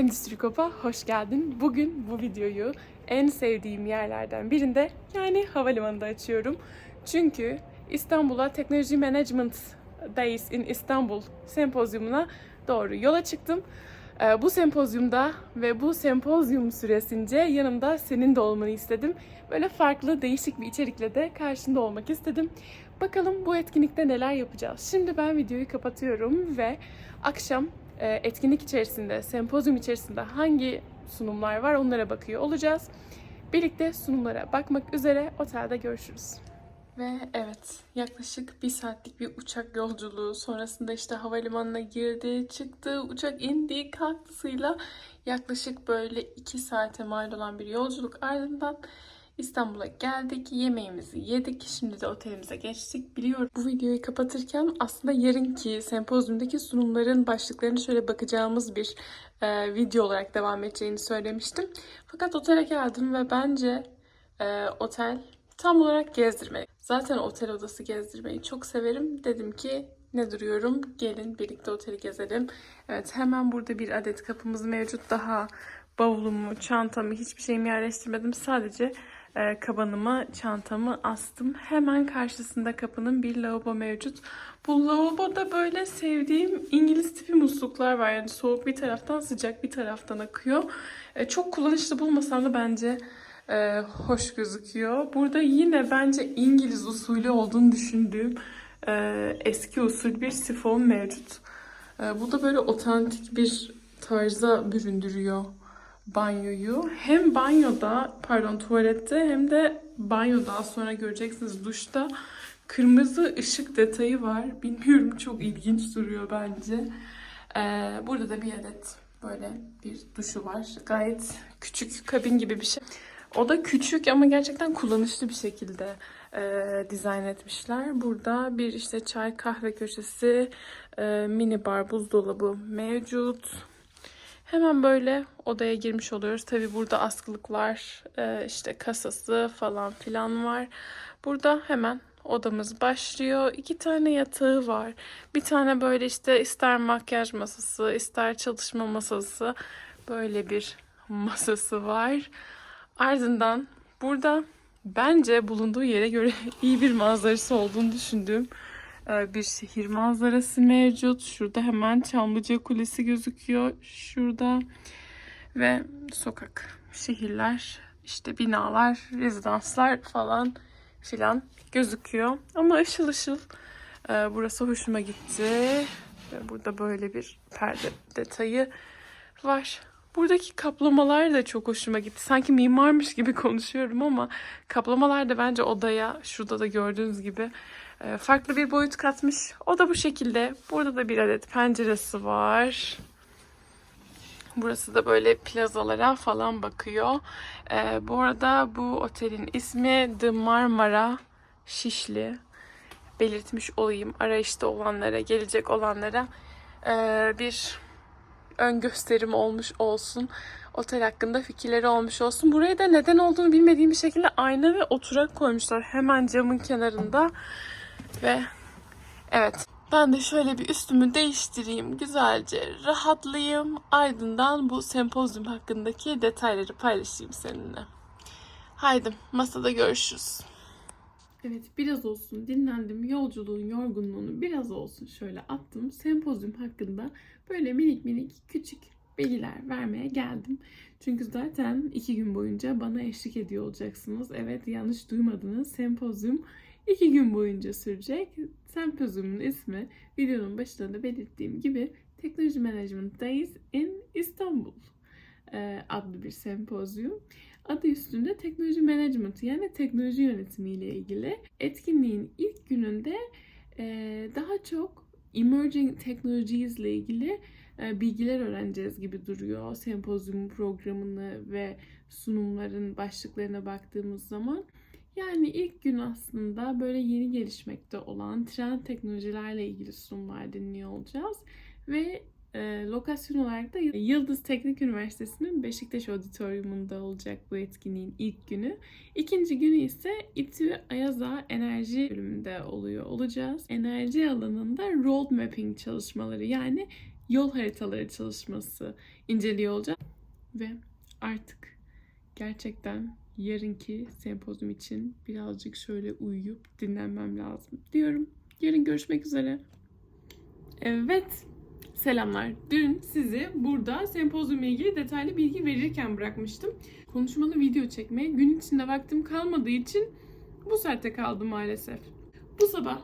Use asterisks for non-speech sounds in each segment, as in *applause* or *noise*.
Endüstri Kop'a hoş geldin. Bugün bu videoyu en sevdiğim yerlerden birinde yani havalimanında açıyorum. Çünkü İstanbul'a Technology Management Days in İstanbul sempozyumuna doğru yola çıktım. Ee, Bu sempozyumda ve bu sempozyum süresince yanımda senin de olmanı istedim. Böyle farklı, değişik bir içerikle de karşında olmak istedim. Bakalım bu etkinlikte neler yapacağız. Şimdi ben videoyu kapatıyorum ve akşam etkinlik içerisinde, sempozyum içerisinde hangi sunumlar var onlara bakıyor olacağız. Birlikte sunumlara bakmak üzere otelde görüşürüz. Ve evet yaklaşık bir saatlik bir uçak yolculuğu sonrasında işte havalimanına girdi, çıktı, uçak indi, kalktısıyla yaklaşık böyle iki saate mal olan bir yolculuk ardından İstanbul'a geldik, yemeğimizi yedik, şimdi de otelimize geçtik. Biliyorum bu videoyu kapatırken aslında yarınki sempozyumdaki sunumların başlıklarını şöyle bakacağımız bir e, video olarak devam edeceğini söylemiştim. Fakat otele geldim ve bence e, otel tam olarak gezdirmek. Zaten otel odası gezdirmeyi çok severim. Dedim ki ne duruyorum? Gelin birlikte oteli gezelim. Evet hemen burada bir adet kapımız mevcut. Daha bavulumu, çantamı, hiçbir şeyimi yerleştirmedim. Sadece e, kabanımı, çantamı astım. Hemen karşısında kapının bir lavabo mevcut. Bu lavaboda böyle sevdiğim İngiliz tipi musluklar var. Yani soğuk bir taraftan sıcak bir taraftan akıyor. E, çok kullanışlı bulmasam da bence e, hoş gözüküyor. Burada yine bence İngiliz usulü olduğunu düşündüğüm e, eski usul bir sifon mevcut. E, bu da böyle otantik bir tarza büründürüyor banyoyu. Hem banyoda, pardon tuvalette hem de banyoda sonra göreceksiniz duşta kırmızı ışık detayı var. Bilmiyorum çok ilginç duruyor bence. Ee, burada da bir adet böyle bir duşu var. Gayet küçük kabin gibi bir şey. O da küçük ama gerçekten kullanışlı bir şekilde e, dizayn etmişler. Burada bir işte çay kahve köşesi, e, mini bar, buzdolabı mevcut. Hemen böyle odaya girmiş oluyoruz. Tabi burada askılıklar, e, işte kasası falan filan var. Burada hemen odamız başlıyor. İki tane yatağı var. Bir tane böyle işte ister makyaj masası, ister çalışma masası. Böyle bir *laughs* masası var. Ardından burada bence bulunduğu yere göre *laughs* iyi bir manzarası olduğunu düşündüğüm bir şehir manzarası mevcut. Şurada hemen Çamlıca Kulesi gözüküyor. Şurada ve sokak, şehirler, işte binalar, rezidanslar falan filan gözüküyor. Ama ışıl ışıl. E, Burası hoşuma gitti. Burada böyle bir perde detayı var. Buradaki kaplamalar da çok hoşuma gitti. Sanki mimarmış gibi *laughs* konuşuyorum ama kaplamalar da bence odaya şurada da gördüğünüz gibi e, farklı bir boyut katmış. O da bu şekilde. Burada da bir adet penceresi var. Burası da böyle plazalara falan bakıyor. E, bu arada bu otelin ismi The Marmara Şişli. Belirtmiş olayım arayışta olanlara, gelecek olanlara e, bir ön gösterim olmuş olsun. Otel hakkında fikirleri olmuş olsun. Buraya da neden olduğunu bilmediğim bir şekilde ayna ve oturak koymuşlar. Hemen camın kenarında. Ve evet ben de şöyle bir üstümü değiştireyim. Güzelce rahatlayayım. Ardından bu sempozyum hakkındaki detayları paylaşayım seninle. Haydi masada görüşürüz. Evet biraz olsun dinlendim. Yolculuğun yorgunluğunu biraz olsun şöyle attım. Sempozyum hakkında böyle minik minik küçük bilgiler vermeye geldim. Çünkü zaten iki gün boyunca bana eşlik ediyor olacaksınız. Evet yanlış duymadınız. Sempozyum iki gün boyunca sürecek. Sempozyumun ismi videonun başında da belirttiğim gibi Technology Management Days in İstanbul adlı bir sempozyum. Adı üstünde teknoloji management yani teknoloji yönetimi ile ilgili. Etkinliğin ilk gününde e, daha çok emerging technologies ile ilgili e, bilgiler öğreneceğiz gibi duruyor. Sempozyum programını ve sunumların başlıklarına baktığımız zaman. Yani ilk gün aslında böyle yeni gelişmekte olan trend teknolojilerle ilgili sunumlar dinliyor olacağız. Ve e, lokasyon olarak da Yıldız Teknik Üniversitesi'nin Beşiktaş Auditorium'unda olacak bu etkinliğin ilk günü. İkinci günü ise İTÜ Ayaza Enerji bölümünde oluyor olacağız. Enerji alanında road mapping çalışmaları yani yol haritaları çalışması inceliyor olacağız. Ve artık gerçekten yarınki sempozyum için birazcık şöyle uyuyup dinlenmem lazım diyorum. Yarın görüşmek üzere. Evet, selamlar. Dün sizi burada sempozyumla ilgili detaylı bilgi verirken bırakmıştım. Konuşmalı video çekmeye gün içinde vaktim kalmadığı için bu saatte kaldım maalesef. Bu sabah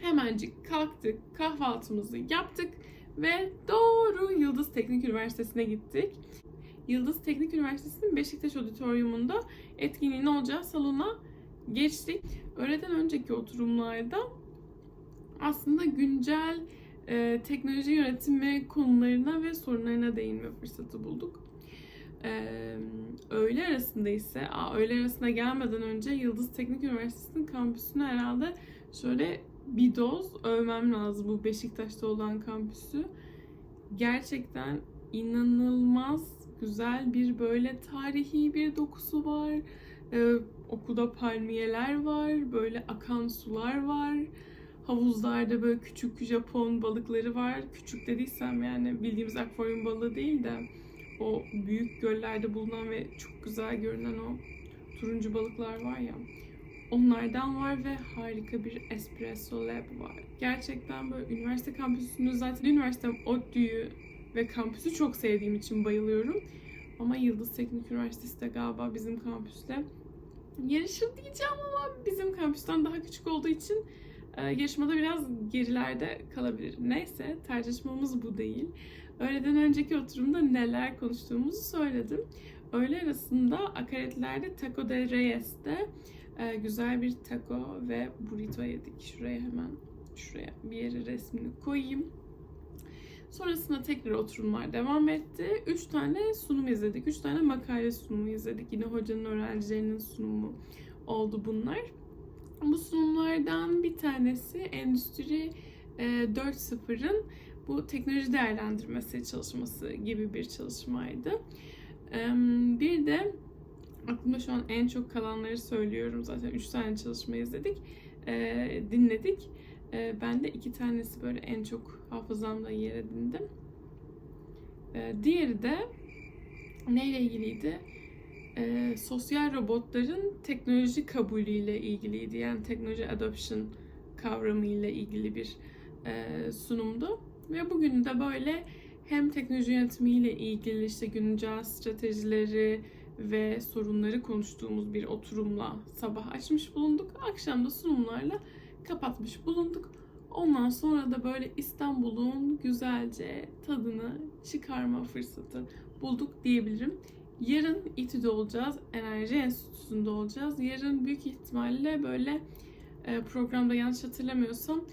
hemencik kalktık, kahvaltımızı yaptık ve doğru Yıldız Teknik Üniversitesi'ne gittik. Yıldız Teknik Üniversitesi'nin Beşiktaş Auditorium'unda etkinliğin olacağı salona geçtik. Öğleden önceki oturumlarda aslında güncel e, teknoloji yönetimi konularına ve sorunlarına değinme fırsatı bulduk. E, öğle arasında ise, aa, öğle arasına gelmeden önce Yıldız Teknik Üniversitesi'nin kampüsünü herhalde şöyle bir doz övmem lazım bu Beşiktaş'ta olan kampüsü. Gerçekten inanılmaz güzel bir böyle tarihi bir dokusu var. Ee, okulda palmiyeler var, böyle akan sular var. Havuzlarda böyle küçük Japon balıkları var. Küçük dediysem yani bildiğimiz akvaryum balığı değil de o büyük göllerde bulunan ve çok güzel görünen o turuncu balıklar var ya. Onlardan var ve harika bir espresso lab var. Gerçekten böyle üniversite kampüsünü zaten üniversitem ODTÜ'yü ve kampüsü çok sevdiğim için bayılıyorum. Ama Yıldız Teknik Üniversitesi de galiba bizim kampüsle yarışır diyeceğim ama bizim kampüsten daha küçük olduğu için yarışmada biraz gerilerde kalabilir. Neyse tartışmamız bu değil. Öğleden önceki oturumda neler konuştuğumuzu söyledim. Öğle arasında akaretlerde Taco de Reyes'te e, güzel bir taco ve burrito yedik. Şuraya hemen şuraya bir yere resmini koyayım. Sonrasında tekrar oturumlar devam etti. Üç tane sunum izledik. Üç tane makale sunumu izledik. Yine hocanın öğrencilerinin sunumu oldu bunlar. Bu sunumlardan bir tanesi Endüstri e, 4.0'ın bu teknoloji değerlendirmesi çalışması gibi bir çalışmaydı. E, Bir de aklımda şu an en çok kalanları söylüyorum. Zaten üç tane çalışma izledik, e, dinledik. E, ben de iki tanesi böyle en çok hafızamda yer edindim. E, diğeri de neyle ilgiliydi? E, sosyal robotların teknoloji kabulüyle ilgiliydi. Yani teknoloji adoption kavramı ile ilgili bir e, sunumdu. Ve bugün de böyle hem teknoloji yönetimiyle ilgili işte güncel stratejileri ve sorunları konuştuğumuz bir oturumla sabah açmış bulunduk. Akşam da sunumlarla kapatmış bulunduk. Ondan sonra da böyle İstanbul'un güzelce tadını çıkarma fırsatı bulduk diyebilirim. Yarın İTÜ'de olacağız, Enerji Enstitüsü'nde olacağız. Yarın büyük ihtimalle böyle e, programda yanlış hatırlamıyorsam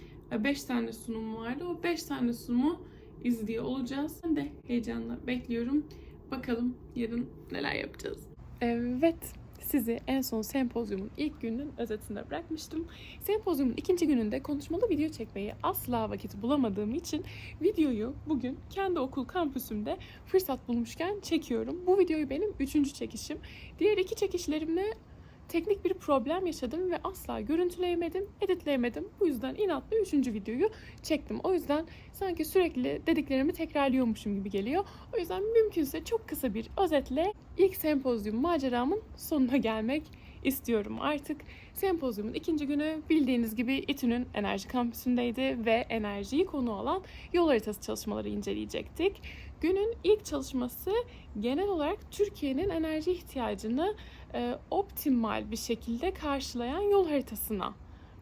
5 tane sunum vardı. O 5 tane sunumu izliyor olacağız. Ben de heyecanla bekliyorum. Bakalım yarın neler yapacağız. Evet, sizi en son sempozyumun ilk gününün özetinde bırakmıştım. Sempozyumun ikinci gününde konuşmalı video çekmeye asla vakit bulamadığım için videoyu bugün kendi okul kampüsümde fırsat bulmuşken çekiyorum. Bu videoyu benim üçüncü çekişim. Diğer iki çekişlerimle teknik bir problem yaşadım ve asla görüntüleyemedim, editleyemedim. Bu yüzden inatla üçüncü videoyu çektim. O yüzden sanki sürekli dediklerimi tekrarlıyormuşum gibi geliyor. O yüzden mümkünse çok kısa bir özetle ilk sempozyum maceramın sonuna gelmek istiyorum artık. Sempozyumun ikinci günü bildiğiniz gibi İTÜ'nün enerji kampüsündeydi ve enerjiyi konu alan yol haritası çalışmaları inceleyecektik. Günün ilk çalışması genel olarak Türkiye'nin enerji ihtiyacını e, optimal bir şekilde karşılayan yol haritasına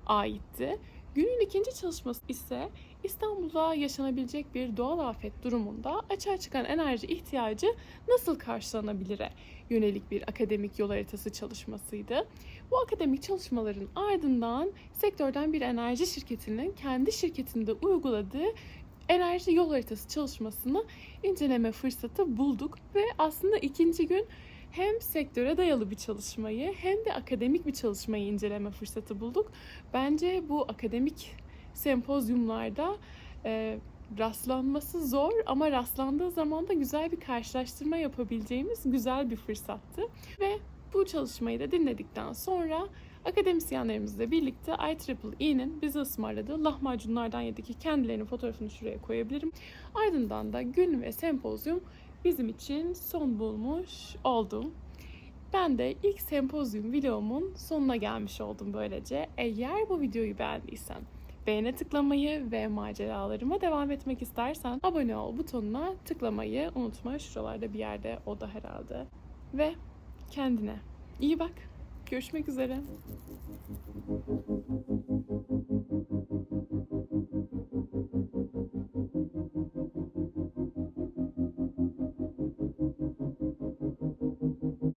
aitti. Günün ikinci çalışması ise İstanbul'da yaşanabilecek bir doğal afet durumunda açığa çıkan enerji ihtiyacı nasıl karşılanabilire yönelik bir akademik yol haritası çalışmasıydı. Bu akademik çalışmaların ardından sektörden bir enerji şirketinin kendi şirketinde uyguladığı enerji yol haritası çalışmasını inceleme fırsatı bulduk ve aslında ikinci gün hem sektöre dayalı bir çalışmayı hem de akademik bir çalışmayı inceleme fırsatı bulduk. Bence bu akademik sempozyumlarda e, rastlanması zor ama rastlandığı zaman da güzel bir karşılaştırma yapabileceğimiz güzel bir fırsattı. Ve bu çalışmayı da dinledikten sonra Akademisyenlerimizle birlikte IEEE'nin bize ısmarladığı lahmacunlardan yedik ki kendilerinin fotoğrafını şuraya koyabilirim. Ardından da gün ve sempozyum bizim için son bulmuş oldu. Ben de ilk sempozyum vlogumun sonuna gelmiş oldum böylece. Eğer bu videoyu beğendiysen beğene tıklamayı ve maceralarıma devam etmek istersen abone ol butonuna tıklamayı unutma. Şuralarda bir yerde o da herhalde. Ve kendine iyi bak. Görüşmek üzere.